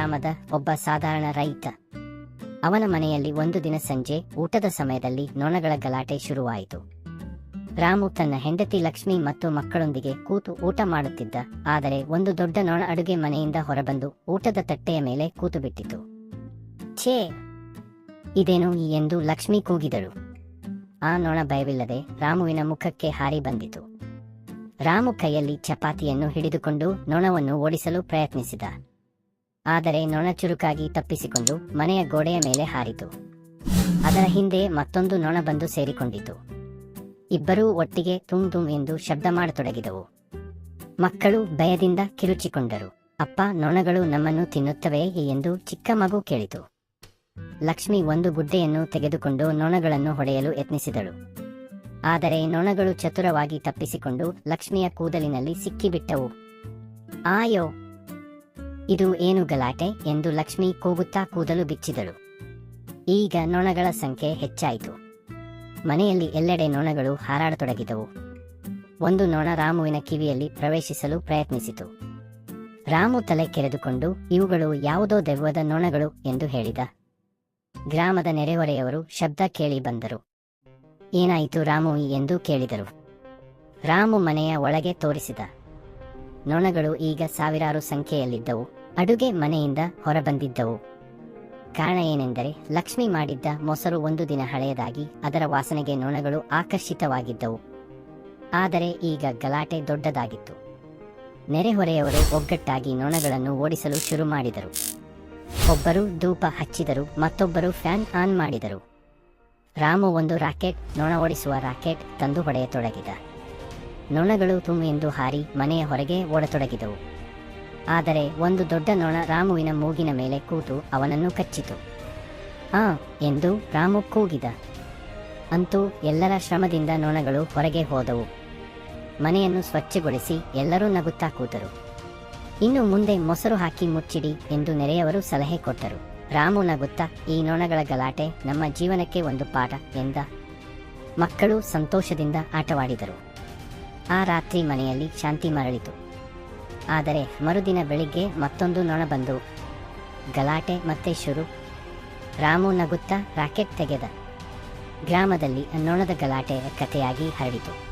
ಗ್ರಾಮದ ಒಬ್ಬ ಸಾಧಾರಣ ರೈತ. ಅವನ ಮನೆಯಲ್ಲಿ ಒಂದು ದಿನ ಸಂಜೆ ಊಟದ ಸಮಯದಲ್ಲಿ ನೊಣಗಳ ಗಲಾಟೆ ಶುರುವಾಯಿತು. ರಾಮು ತನ್ನ ಹೆಂಡತಿ ಲಕ್ಷ್ಮಿ ಮತ್ತು ಮಕ್ಕಳೊಂದಿಗೆ ಕೂತು ಊಟ ಮಾಡುತ್ತಿದ್ದ, ಆದರೆ ಒಂದು ದೊಡ್ಡ ನೊಣ ಅಡುಗೆ ಮನೆಯಿಂದ ಹೊರಬಂದು ಊಟದ ತಟ್ಟೆಯ ಮೇಲೆ ಕೂತು ಬಿಟ್ಟಿತು ಛೇ! ಇದೇನು ಎಂದು ಲಕ್ಷ್ಮಿ ಕೂಗಿದಳು. ಆ ನೊಣ ಭಯವಿಲ್ಲದೆ ರಾಮುವಿನ ಮುಖಕ್ಕೆ ಹಾರಿ ಬಂದಿತು. ರಾಮು ಕೈಯಲ್ಲಿ ಚಪಾತಿಯನ್ನು ಹಿಡಿದುಕೊಂಡು ನೊಣವನ್ನು ಓಡಿಸಲು ಪ್ರಯತ್ನಿಸಿದ. ಆದರೆ ನೊಣ ಚುರುಕಾಗಿ ತಪ್ಪಿಸಿಕೊಂಡು ಮನೆಯ ಗೋಡೆಯ ಮೇಲೆ ಹಾರಿತು. ಅದರ ಹಿಂದೆ ಮತ್ತೊಂದು ನೊಣ ಬಂದು ಸೇರಿಕೊಂಡಿತು. ಇಬ್ಬರೂ ಒಟ್ಟಿಗೆ ತುಂ ತುಂ ಎಂದು ಶಬ್ದ ಮಾಡತೊಡಗಿದವು. ಮಕ್ಕಳು ಭಯದಿಂದ ಕಿರುಚಿಕೊಂಡರು. ಅಪ್ಪ, ನೊಣಗಳು ನಮ್ಮನ್ನು ತಿನ್ನುತ್ತವೆ ಎಂದು ಚಿಕ್ಕ ಮಗು ಕೇಳಿತು. ಲಕ್ಷ್ಮಿ ಒಂದು ಗುಡ್ಡೆಯನ್ನು ತೆಗೆದುಕೊಂಡು ನೊಣಗಳನ್ನು ಹೊಡೆಯಲು ಯತ್ನಿಸಿದಳು. ಆದರೆ ನೊಣಗಳು ಚತುರವಾಗಿ ತಪ್ಪಿಸಿಕೊಂಡು ಲಕ್ಷ್ಮಿಯ ಕೂದಲಿನಲ್ಲಿ ಸಿಕ್ಕಿಬಿಟ್ಟವು. ಆಯೋ ಇದು ಏನು ಗಲಾಟೆ ಎಂದು ಲಕ್ಷ್ಮಿ ಕೂಗುತ್ತಾ ಕೂದಲು ಬಿಚ್ಚಿದಳು. ಈಗ ನೊಣಗಳ ಸಂಖ್ಯೆ ಹೆಚ್ಚಾಯಿತು. ಮನೆಯಲ್ಲಿ ಎಲ್ಲೆಡೆ ನೊಣಗಳು ಹಾರಾಡತೊಡಗಿದವು. ಒಂದು ನೊಣ ರಾಮುವಿನ ಕಿವಿಯಲ್ಲಿ ಪ್ರವೇಶಿಸಲು ಪ್ರಯತ್ನಿಸಿತು. ರಾಮು ತಲೆ ಕೆರೆದುಕೊಂಡು, ಇವುಗಳು ಯಾವುದೋ ದೆವ್ವದ ನೊಣಗಳು ಎಂದು ಹೇಳಿದ. ಗ್ರಾಮದ ನೆರೆಹೊರೆಯವರು ಶಬ್ದ ಕೇಳಿ ಬಂದರು. ಏನಾಯಿತು ರಾಮು ಎಂದು ಕೇಳಿದರು. ರಾಮು ಮನೆಯ ಒಳಗೆ ತೋರಿಸಿದ. ನೊಣಗಳು ಈಗ ಸಾವಿರಾರು ಸಂಖ್ಯೆಯಲ್ಲಿದ್ದವು. ಅಡುಗೆ ಮನೆಯಿಂದ ಹೊರಬಂದಿದ್ದವು. ಕಾರಣ ಏನೆಂದರೆ, ಲಕ್ಷ್ಮಿ ಮಾಡಿದ್ದ ಮೊಸರು ಒಂದು ದಿನ ಹಳೆಯದಾಗಿ ಅದರ ವಾಸನೆಗೆ ನೊಣಗಳು ಆಕರ್ಷಿತವಾಗಿದ್ದವು. ಆದರೆ ಈಗ ಗಲಾಟೆ ದೊಡ್ಡದಾಗಿತ್ತು. ನೆರೆಹೊರೆಯವರು ಒಗ್ಗಟ್ಟಾಗಿ ನೊಣಗಳನ್ನು ಓಡಿಸಲು ಶುರು ಮಾಡಿದರು. ಒಬ್ಬರು ಧೂಪ ಹಚ್ಚಿದರು, ಮತ್ತೊಬ್ಬರು ಫ್ಯಾನ್ ಆನ್ ಮಾಡಿದರು. ರಾಮು ಒಂದು ರಾಕೆಟ್, ನೊಣ ಓಡಿಸುವ ರಾಕೆಟ್ ತಂದು ಹೊಡೆಯತೊಡಗಿದ. ನೊಣಗಳು ತುಮ್ ಎಂದು ಹಾರಿ ಮನೆಯ ಹೊರಗೆ ಓಡತೊಡಗಿದವು. ಆದರೆ ಒಂದು ದೊಡ್ಡ ನೊಣ ರಾಮುವಿನ ಮೂಗಿನ ಮೇಲೆ ಕೂತು ಅವನನ್ನು ಕಚ್ಚಿತು. ಆ, ಎಂದು ರಾಮು ಕೂಗಿದ. ಅಂತೂ ಎಲ್ಲರ ಶ್ರಮದಿಂದ ನೊಣಗಳು ಹೊರಗೆ ಹೋದವು. ಮನೆಯನ್ನು ಸ್ವಚ್ಛಗೊಳಿಸಿ ಎಲ್ಲರೂ ನಗುತ್ತಾ ಕೂತರು. ಇನ್ನು ಮುಂದೆ ಮೊಸರು ಹಾಕಿ ಮುಚ್ಚಿಡಿ ಎಂದು ನೆರೆಯವರು ಸಲಹೆ ಕೊಟ್ಟರು. ರಾಮು ನಗುತ್ತಾ, ಈ ನೊಣಗಳ ಗಲಾಟೆ ನಮ್ಮ ಜೀವನಕ್ಕೆ ಒಂದು ಪಾಠ ಎಂದ ಮಕ್ಕಳು ಸಂತೋಷದಿಂದ ಆಟವಾಡಿದರು. ಆ ರಾತ್ರಿ ಮನೆಯಲ್ಲಿ ಶಾಂತಿ ಮರಳಿತು. ಆದರೆ ಮರುದಿನ ಬೆಳಿಗ್ಗೆ ಮತ್ತೊಂದು ನೊಣ ಬಂದು ಗಲಾಟೆ ಮತ್ತೆ ಶುರು. ರಾಮು ನಗುತ್ತಾ ರಾಕೆಟ್ ತೆಗೆದ. ಗ್ರಾಮದಲ್ಲಿ ನೊಣದ ಗಲಾಟೆ ಕಥೆಯಾಗಿ ಹರಡಿತು.